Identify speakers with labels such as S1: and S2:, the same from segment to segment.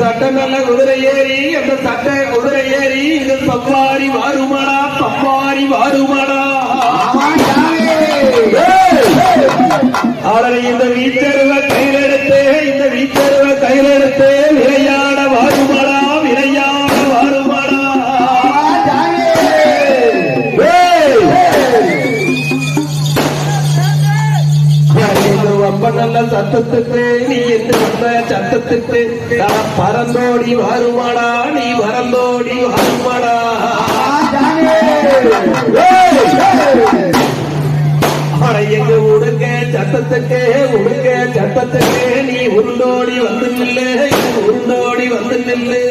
S1: சட்டம் குதிரை ஏறி அந்த சட்ட குதிரை ஏறி இந்த பப்பாரி வாருமாடா பப்பாரி வாருமாடா அவரை இந்த வீச்சருவ கையில் எடுத்து இந்த வீச்சருவ கையில் எடுத்து விளையாட வாருமாடா விளையாட வாருமாடா ரொம்ப நல்ல சத்தத்துக்கு நீ என்று வந்த சத்தத்துக்கு நான் பறந்தோடி வாருமாடா நீ பறந்தோடி வாருமாடா. எங்க உடுங்க சத்தத்துக்கு உடுங்க சத்தத்துக்கு நீ உருண்டோடி வந்து நில்லு உருண்டோடி வந்து நில்லு.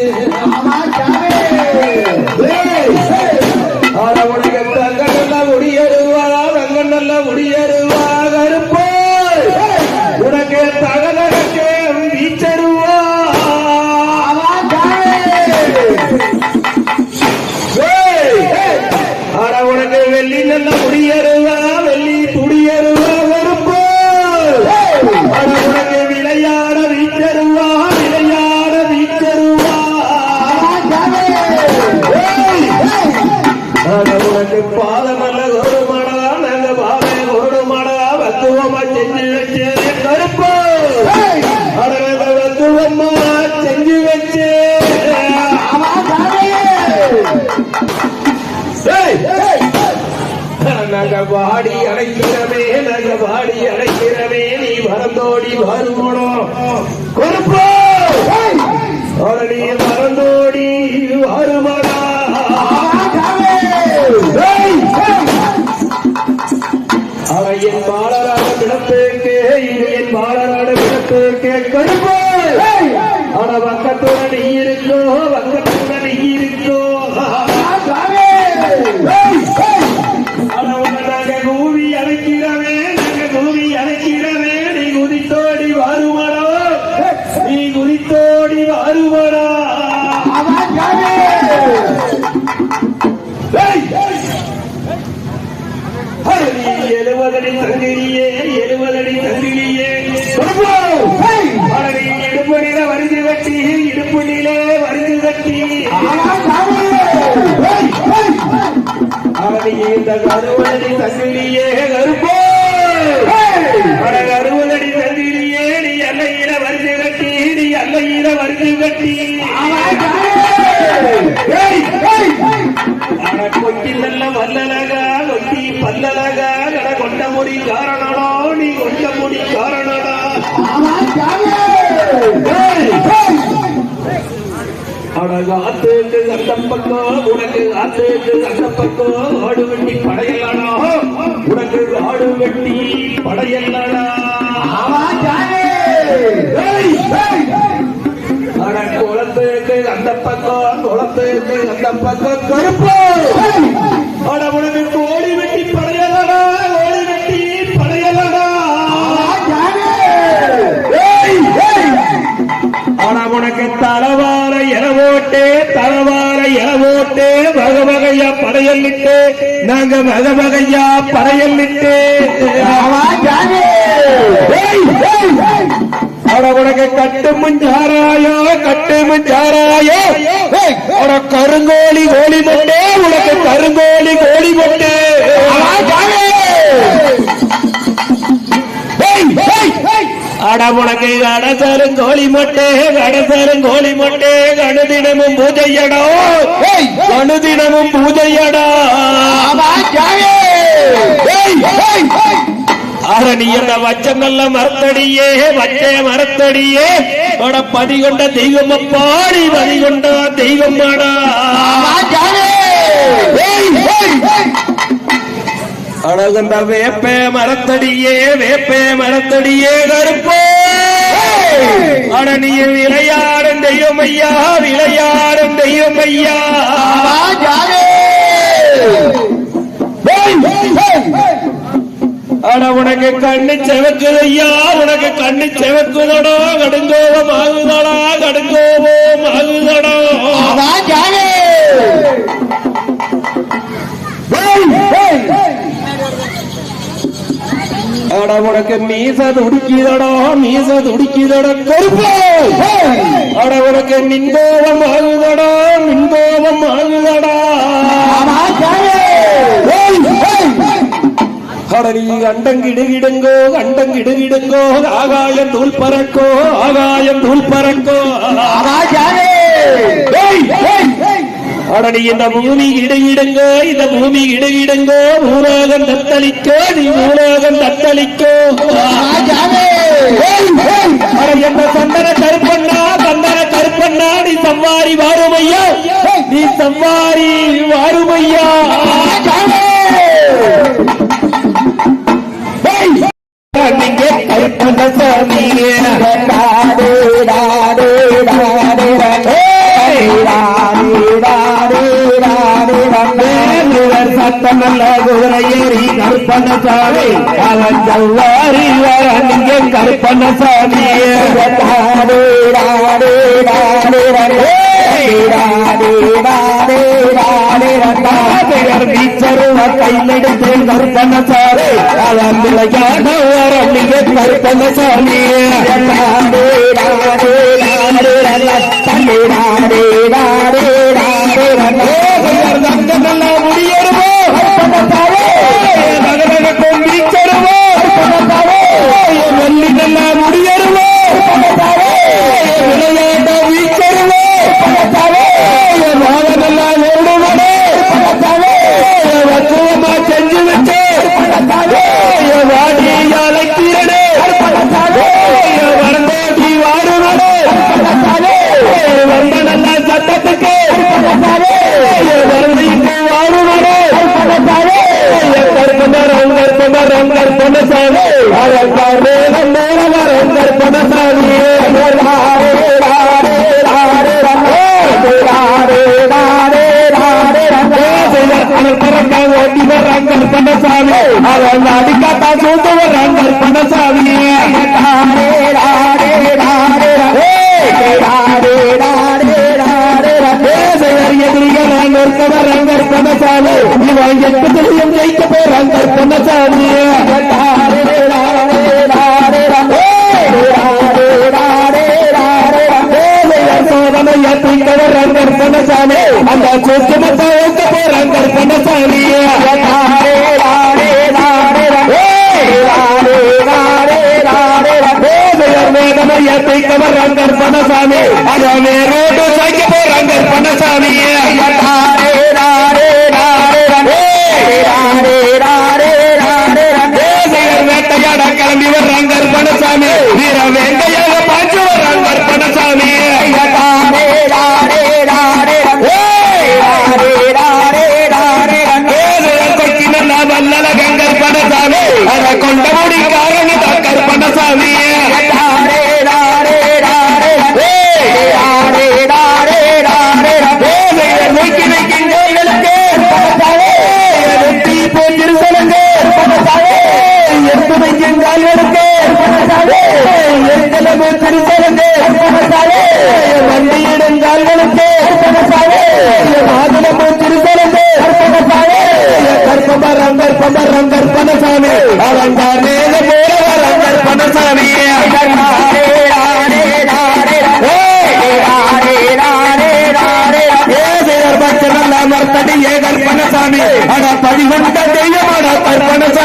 S1: வெள்ளி நல்ல வாடி அடைக்கிறவே நாங்க வாடி அடைக்கிறவே நீ வரந்தோடி வருவோம் கருப்பு அட நீ வரந்தோடி வருமாடா அவன் என் மாலராட விடப்பேக்கு இது என் மாலராட விடப்பேக்கு கருப்பு ஆனா வக்கத்துடன் நீ இருக்கோ வக்கத்துடன் நீ இருக்கோ? தங்கிரியே எழுவதடி தங்கிரியே நீ இடுப்பு நில வருது கட்டி இடுப்பு நிலே வருது கட்டி அவனை இந்த கருவதடி தங்கிரியே கருப்போ அட கருவதடி தங்கிரியே நீ எல்லையில வருது கட்டி நீ எல்லையில வருது கட்டி. அட கொட்டி நல்ல வல்லலகா கொட்டி பல்லலகா கட கொண்ட மொழி காரணடா நீ கொண்ட மொழி காரணடா அடகு ஆத்துக்கு அந்த பக்கம் உனக்கு ஆத்துக்கு அந்த பக்கம் ஆடு வெட்டி படையலடா உனக்கு ஆடு வெட்டி படையலடா குளத்துக்கு அந்த பக்கம் குளத்துக்கு அந்த பக்கம் கருப்பு. உனக்கு நாங்க ஏய், ஏய். அட உனக்கு கட்டு முஞ்சாராயோ கட்டு முஞ்சாராயோ. அட கருங்கோழி கோழி மொட்டே உனக்கு கருங்கோழி கோழி மொட்டே. அட உனக்கு கடசரும் கோழி மொட்டே கடசரும் கோழி மொட்டே. கணுதினமும் பூஜையடோ. கணுதினமும் பூஜையடா. ஏய், ஏய். அட நீ என்ன வச்சங்கல்ல மரத்தடியே வச்சே மரத்தடியே. அட பதி கொண்ட தெய்வம் அப்பாடி பதி கொண்ட தெய்வம் மாடா அழகந்த வேப்பே மரத்தடியே வேப்பே மரத்தடியே கருப்போ அடனியில் நீ விளையாடும் தெய்வம் ஐயா விளையாடும் தெய்வம் ஐயா. அட உனக்கு கண்ணு செவக்குதையா உனக்கு கண்ணு செவக்குதடா கடுங்கோபம் ஆகுதடா கடுங்கோபம் ஆகுதடா. அட உனக்கு மீச துடிக்குதடோ மீச துடிக்குதடோ கருப்பு அட உனக்கு உனக்கு ஆகுதடா மின்கோபம் ஆகுதடா ஏய், அண்டங்கிடுகிடுங்கோ அண்டங்கிடுகிடுங்கோ ஆகாயம் தூள் பறக்கோ ஆகாயம் தூள் பறக்கோ ஏய், நீ இந்த பூமி இடுகிடுங்கோ இந்த பூமி இடுகிடுங்கோ பூலோகம் தத்தளிக்கோ நீ பூலோகம் தத்தளிக்கோ. என்ன சந்தன கருப்பண்ணா சந்தன கருப்பண்ணா நீ சம்வாரி வாருமையா? நீ சம்வாரி வாருமையா? வேலுவர் சத்தமல்ல குதிரையேறி கருப்பண்ணசாமி அவன் சவ்வாரி வர நீங்க கருப்பண்ணசாமியே நீச்சருவ கையிலெடுத்து கருப்பண்ணசாமி அவன் விளையாட வர நீங்க கருப்பண்ணசாமியே முடியருமோ ஓட்டி வர்றாங்க பணசாமி அவங்க அடிக்காட்டா சூட்டு வர்றாங்க பணசாமி எதிரிகள் நிற்க வர்றான் கற்பனசாமி ஜெயிக்க சோதனையை தூக்க அந்த வேதனையை தூக்க பணசாமி கற்பனசாமி அதை வேரோடு சாய்க்க போறான் கற்பனசாமி தேசியர்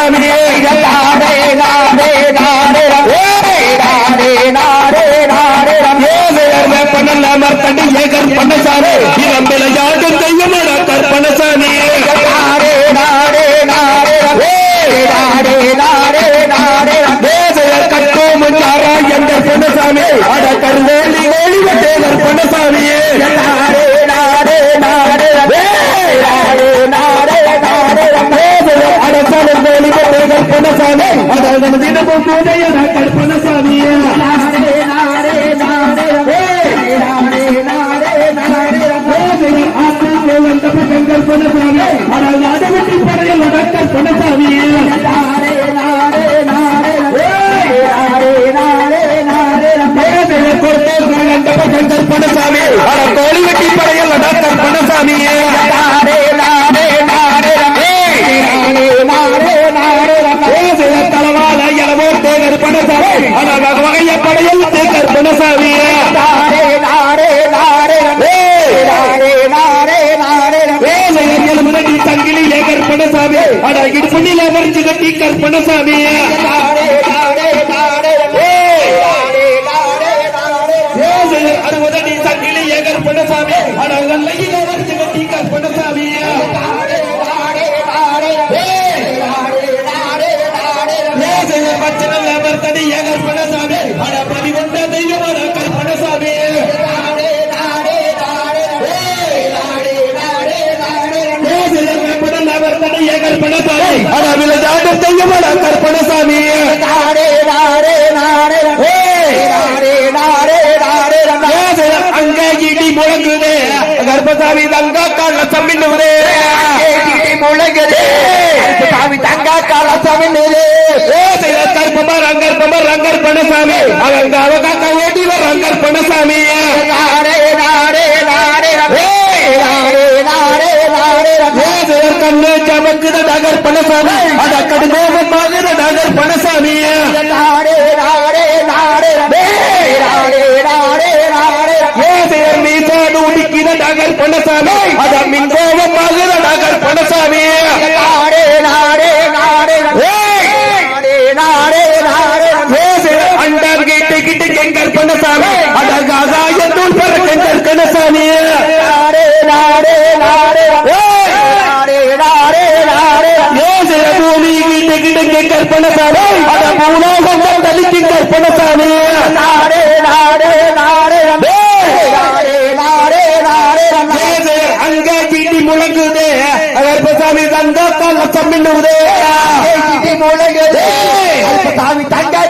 S1: கற்பனசாமி ஏசியர் வேப்பனல்ல மர்த்தடியே கற்பனசாமி இளம் விளையாட்டு அட இடுப்புண்ணில மறைஞ்சு கட்டி கற்பனசாமி. அறுபதடி சங்கிலிய கற்பனசாமி. அட நல்லையில மறைஞ்சு கட்டி கற்பனசாமி. பச்சனல்ல மர்த்தடி கற்பனசாமி. அட பதிவொன்ற தெய்வமான கற்பனசாமி. அட விளையாட்டு தெய்வமான கற்பனசாமி அங்க இடி முழங்குது. கர்ப்பசாமி தங்க கால சம்பின்னுவதே கற்பமர் அங்கற்பமர் ரங்கர் பணசாமி அவங்க அவகாக்க ஓடி வர ரங்கர் பணசாமி கண்ணு சமக்குத நகர் பணசாமி அத கடுங்கோபமாகுத நகர் பணசாமி ஏசையர் மீசாடு உடிக்கிற நகர் பணசாமி அத மின்கோபமாகுத நகர் பணசாமி அண்டார் கேட்டு கிட்டு கெங்கர் பணசாமி அத காசாயத்தூள் பெற கெங்கர் கணசாமி தருகிடுங்க கற்பனசாமி. அத மூலோகங்கள் தலிக்கு கற்பனசாமி. நாடே நாடே நாடே நாடே நாடே நாடே அங்க கிட்டி முழங்குதே. கற்பசாமி தங்க